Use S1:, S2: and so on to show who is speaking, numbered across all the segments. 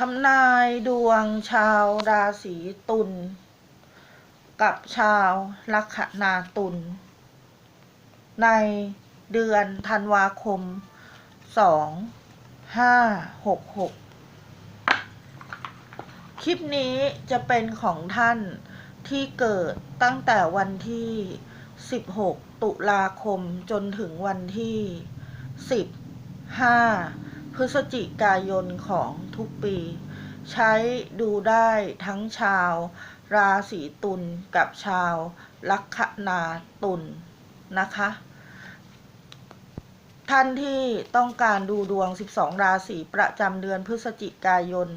S1: ทำนายดวงชาวราศีตุลกับชาวลัคนาตุลในเดือนธันวาคมสองห้าหกหกคลิปนี้จะเป็นของท่านที่เกิดตั้งแต่วันที่ 16 ตุลาคมจนถึงวันที่ 15 พฤศจิกายนของทุกปี ใช้ดูได้ทั้งชาว ราศีตุลกับชาว ลัคนาตุลนะคะ ท่านที่ต้องการดูดวง 12 ราศีประจำเดือนพฤศจิกายน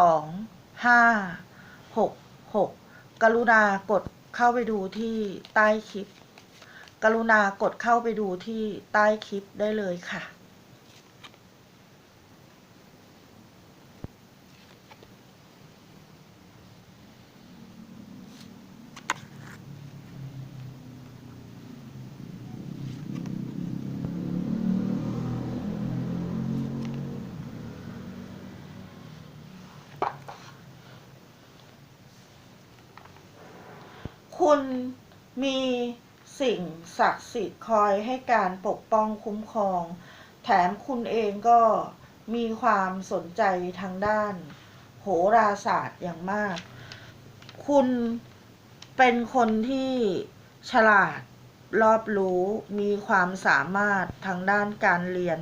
S1: 2 5 6 6 กรุณากดเข้าไปดูที่ใต้คลิป กรุณากดเข้าไปดูที่ใต้คลิปได้เลยค่ะ คุณมีสิ่งศักดิ์สิทธิ์คอยให้การปกป้องคุ้มครอง แถมคุณเองก็มีความสนใจทางด้าน โหราศาสตร์อย่างมาก คุณเป็นคนที่ฉลาดรอบรู้มีความสามารถทางด้านการเรียน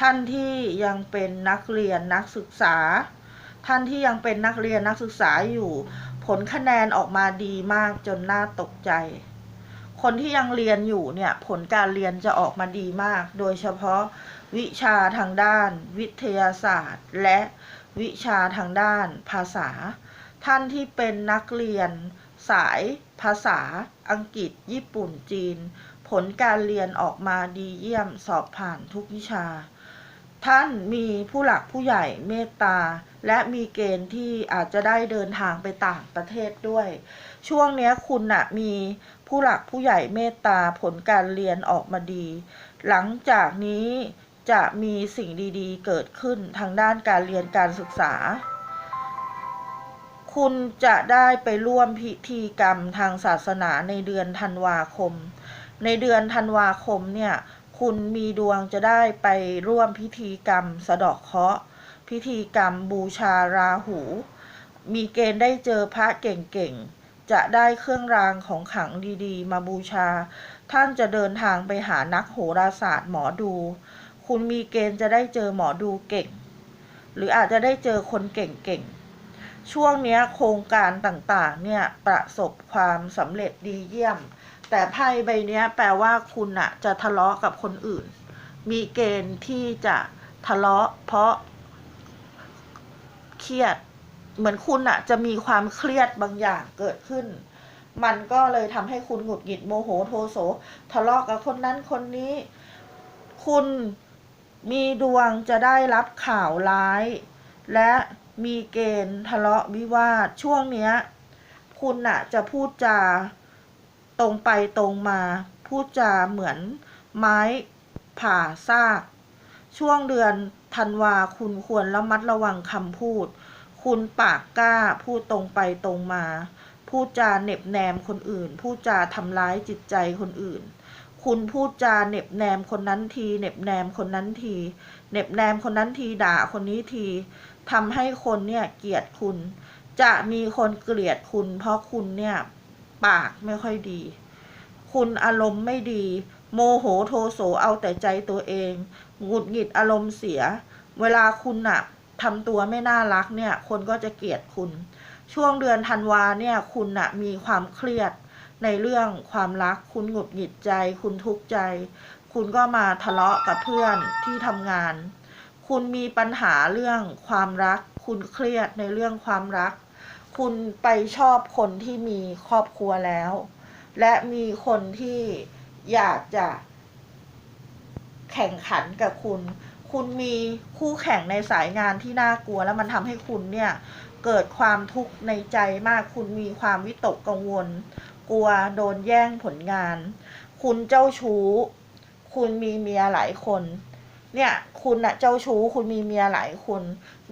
S1: ท่านที่ยังเป็นนักเรียนนักศึกษา ท่านที่ยังเป็นนักเรียนนักศึกษาอยู่ ผลคะแนนออกมาดีมากจนน่าตกใจ คนที่ยังเรียนอยู่เนี่ยผลการเรียนจะออกมาดีมาก โดยเฉพาะวิชาทางด้าน วิทยาศาสตร์ และวิชาทางด้านภาษา ท่านที่เป็นนักเรียน สายภาษา อังกฤษ ญี่ปุ่นจีน ผลการเรียนออกมาดีเยี่ยมสอบผ่านทุกวิชา ท่านมีผู้หลักผู้ใหญ่เมตตา และมีเกณฑ์ที่อาจจะได้เดินทางไปต่างประเทศด้วย ช่วงนี้คุณน่ะมีผู้หลักผู้ใหญ่เมตตาผลการเรียนออกมาดี หลังจากนี้จะมีสิ่งดีๆ เกิดขึ้นทางด้านการเรียนการศึกษา คุณจะได้ไปร่วมพิธีกรรมทางศาสนาในเดือนธันวาคม ในเดือนธันวาคมเนี่ย คุณมีดวงจะได้ไปร่วมพิธีกรรม สะดาะเคราะห์พิธีกรรมบูชาราหู มีเกณฑ์ได้เจอพระเก่งๆ จะได้เครื่องรางของขลังดีๆ มาบูชา ท่านจะเดินทางไปหานักโหราศาสตร์หมอดู คุณมีเกณฑ์จะได้เจอหมอดูเก่ง หรืออาจจะได้เจอคนเก่งๆ ช่วงนี้โครงการต่างๆ เนี่ยประสบความสำเร็จดีเยี่ยม แต่ไพ่ใบนี้แปลว่าคุณอะจะทะเลาะกับคนอื่น มีเกณฑ์ที่จะทะเลาะ เพราะเครียด เหมือนคุณอะจะมีความเครียดบางอย่างเกิดขึ้น มันก็เลยทำให้คุณหงุดหงิดโมโหโทโสทะเลาะกับคนนั้นคนนี้ คุณมีดวงจะได้รับข่าวร้าย และมีเกณฑ์ทะเลาะวิวาทช่วงเนี้ย คุณน่ะจะพูดจา ตรงไปตรงมา พูดจาเหมือนไม้ผ่าซาก ช่วงเดือนธันวาคุณควรระมัดระวังคำพูด คุณปากกล้าพูดตรงไปตรงมา พูดจาเหน็บแนมคนอื่น พูดจาทำร้ายจิตใจคนอื่น คุณพูดจาเหน็บแนมคนนั้นทีเหน็บแนมคนนั้นทีเหน็บแนมคนนั้นทีด่าคนนี้ทีทำให้คนเนี่ยเกลียดคุณ จะมีคนเกลียดคุณ เพราะคุณเนี่ย ปากไม่ค่อยดี คุณอารมณ์ไม่ดี โมโหโทโสเอาแต่ใจตัวเองหงุดหงิดอารมณ์เสีย เวลาคุณน่ะทำตัวไม่น่ารักเนี่ย คนก็จะเกลียดคุณ ช่วงเดือนธันวาเนี่ย คุณน่ะมีความเครียดในเรื่องความรัก คุณหงุดหงิดใจ คุณทุกข์ใจ คุณก็มาทะเลาะกับเพื่อนที่ทำงาน คุณมีปัญหาเรื่องความรัก คุณเครียดในเรื่องความรัก คุณไปชอบคนที่มีครอบครัวแล้ว และมีคนที่อยากจะแข่งขันกับคุณ คุณมีคู่แข่งในสายงานที่น่ากลัว แล้วมันทำให้คุณเนี่ยเกิดความทุกข์ในใจมาก คุณมีความวิตกกังวล กลัวโดนแย่งผลงาน คุณเจ้าชู้ คุณมีเมียหลายคน เนี่ย คุณอะเจ้าชู้คุณมีเมียหลายคน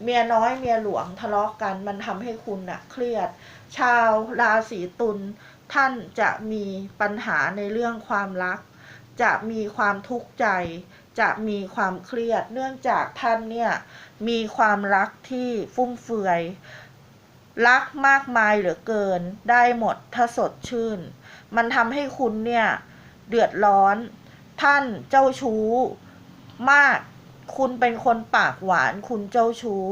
S1: เมียน้อยเมียหลวงทะเลาะกันมันทำให้คุณอะเครียด ชาวราศีตุลท่านจะมีปัญหาในเรื่องความรัก จะมีความทุกข์ใจ จะมีความเครียด เนื่องจากท่านเนี่ยมีความรักที่ฟุ่มเฟือย รักมากมายเหลือเกิน ได้หมดถ้าสดชื่น มันทำให้คุณเนี่ยเดือดร้อน ท่านเจ้าชู้ มาก คุณเป็นคนปากหวาน คุณเจ้าชู้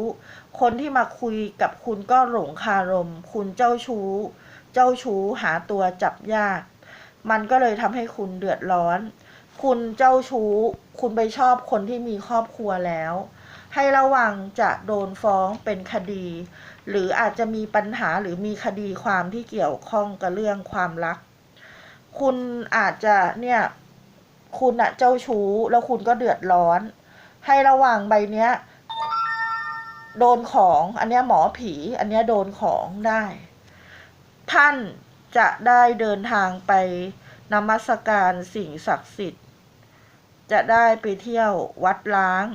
S1: คนที่มาคุยกับคุณก็หลงคารม คุณเจ้าชู้ เจ้าชู้หาตัวจับยาก มันก็เลยทำให้คุณเดือดร้อน คุณเจ้าชู้ คุณไปชอบคนที่มีครอบครัวแล้ว ให้ระวังจะโดนฟ้องเป็นคดี หรืออาจจะมีปัญหาหรือมีคดีความที่เกี่ยวข้องกับเรื่องความรัก คุณอาจจะเนี่ย คุณอะเจ้าชู้แล้วคุณก็เดือดร้อน ให้ระวังใบเนี้ย โดนของ อันเนี้ยหมอผี อันเนี้ยโดนของได้ ท่านจะได้เดินทางไปนมัสการสิ่งศักดิ์สิทธิ์ จะได้ไปเที่ยววัดล้าง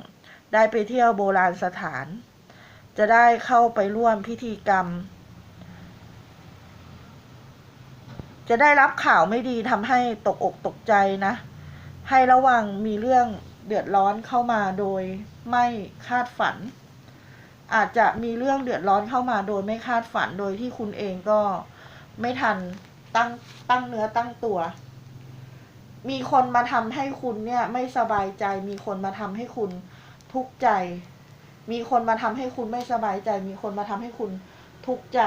S1: ได้ไปเที่ยวโบราณสถาน จะได้เข้าไปร่วมพิธีกรรม จะได้รับข่าวไม่ดีทำให้ตกอกตกใจนะ ให้ระวังมีเรื่องเดือดร้อนเข้ามาโดยไม่คาดฝัน อาจจะมีเรื่องเดือดร้อนเข้ามาโดยไม่คาดฝันโดยที่คุณเองก็ไม่ทันตั้งตั้งเนื้อตั้งตัว มีคนมาทำให้คุณเนี่ยไม่สบายใจ มีคนมาทำให้คุณทุกข์ใจ มีคนมาทำให้คุณไม่สบายใจ มีคนมาทำให้คุณทุกข์ใจ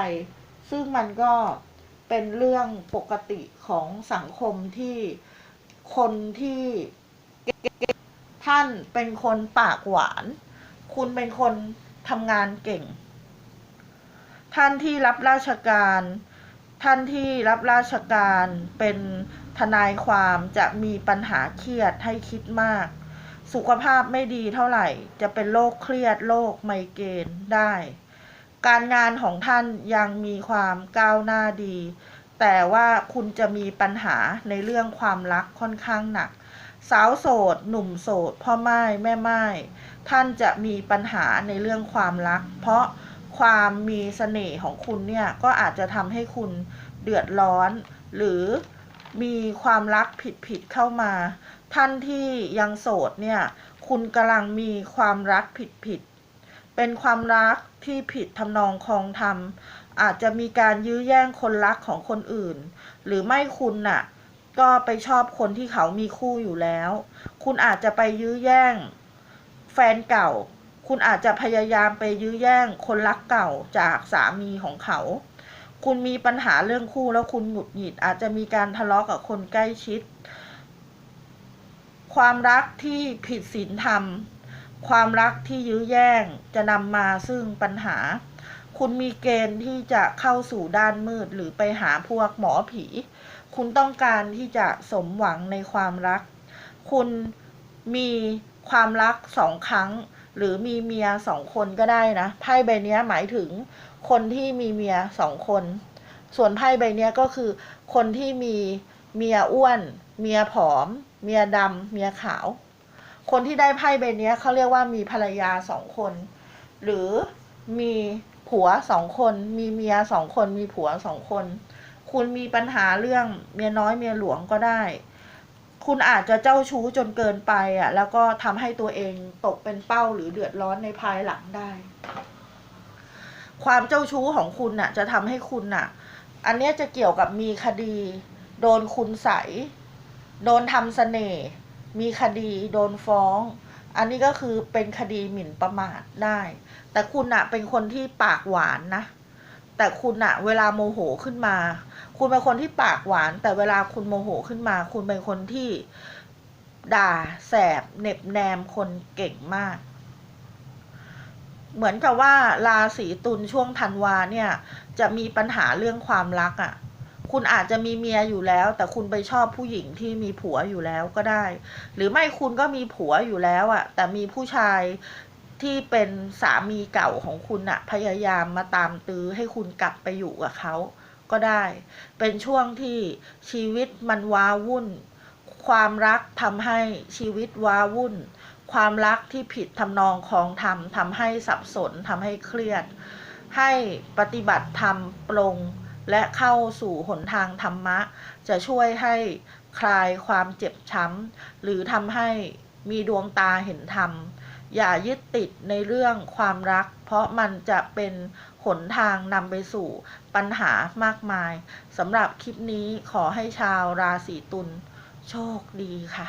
S1: ซึ่งมันก็เป็นเรื่องปกติของสังคมที่ คนที่ท่านเป็นคนปากหวาน คุณเป็นคนทำงานเก่ง ท่านที่รับราชการ ท่านที่รับราชการเป็นทนายความจะมีปัญหาเครียดให้คิดมาก สุขภาพไม่ดีเท่าไหร่ จะเป็นโรคเครียดโรคไมเกรนได้ การงานของท่านยังมีความก้าวหน้าดี แต่ว่าคุณจะมีปัญหาในเรื่องความรักค่อนข้างหนัก สาวโสด หนุ่มโสด พ่อไม้แม่ไม้ท่านจะมีปัญหาในเรื่องความรัก เพราะความมีเสน่ห์ของคุณเนี่ย ก็อาจจะทำให้คุณเดือดร้อน หรือมีความรักผิดๆเข้ามา ท่านที่ยังโสดเนี่ย คุณกำลังมีความรักผิดๆเป็นความรักที่ผิดทำนองคลองธรรมอาจจะมีการยื้อแย่งคนรักของคนอื่น หรือไม่คุณน่ะ ก็ไปชอบคนที่เขามีคู่อยู่แล้ว คุณอาจจะไปยื้อแย่ง แฟนเก่า คุณอาจจะพยายามไปยื้อแย่งคนรักเก่าจากสามีของเขา คุณมีปัญหาเรื่องคู่แล้วคุณหงุดหงิด อาจจะมีการทะเลาะกับคนใกล้ชิด ความรักที่ผิดศีลธรรม ความรักที่ยื้อแย่งจะนำมาซึ่งปัญหา คุณมีเกณฑ์ที่จะเข้าสู่ด้านมืดหรือไปหาพวกหมอผี คุณต้องการที่จะสมหวังในความรัก คุณมีความรักสองครั้ง หรือมีเมียสองคนก็ได้นะไพ่ใบนี้หมายถึงคนที่มีเมียสองคน ส่วนไพ่ใบนี้ก็คือคนที่มีเมียอ้วน เมียผอม เมียดำเมียขาว คนที่ได้ไพ่ใบนี้เขาเรียกว่ามีภรรยาสองคน หรือมี ผัวสองคน มีเมียสองคน มีผัวสองคน คุณมีปัญหาเรื่องเมียน้อยเมียหลวงก็ได้ คุณอาจจะเจ้าชู้จนเกินไปอะ แล้วก็ทำให้ตัวเองตกเป็นเป้าหรือเดือดร้อนในภายหลังได้ ความเจ้าชู้ของคุณน่ะ จะทำให้คุณน่ะ อันนี้จะเกี่ยวกับมีคดี โดนคุณใส โดนทำเสน่ห์มีคดี โดนฟ้อง อันนี้ก็คือเป็นคดีหมิ่นประมาทได้ แต่คุณน่ะเป็นคนที่ปากหวานนะ แต่คุณน่ะเวลาโมโหขึ้นมา คุณเป็นคนที่ปากหวาน แต่เวลาคุณโมโหขึ้นมา คุณเป็นคนที่ด่าแสบเน็บแนมคนเก่งมาก เหมือนกับว่าราศีตุลช่วงธันวาเนี่ย จะมีปัญหาเรื่องความรักอะ่ะ คุณอาจจะมีเมียอยู่แล้ว แต่คุณไปชอบผู้หญิงที่มีผัวอยู่แล้วก็ได้ หรือไม่คุณก็มีผัวอยู่แล้วอะ่ะแต่มีผู้ชายที่เป็นสามีเก่าของคุณอะ่ะพยายามมาตามตื้อให้คุณกลับไปอยู่กับเขาก็ได้ เป็นช่วงที่ชีวิตมันว้าวุ่น ความรักทำให้ชีวิตว้าวุ่น ความรักที่ผิดทำนองของธรรมทำให้สับสนทำให้เครียด ให้ปฏิบัติธรรมปรง และเข้าสู่หนทางธรรมะ จะช่วยให้คลายความเจ็บช้ำ หรือทำให้มีดวงตาเห็นธรรม อย่ายึดติดในเรื่องความรัก เพราะมันจะเป็นหนทางนำไปสู่ปัญหามากมายสำหรับคลิปนี้ขอให้ชาวราศีตุลโชคดีค่ะ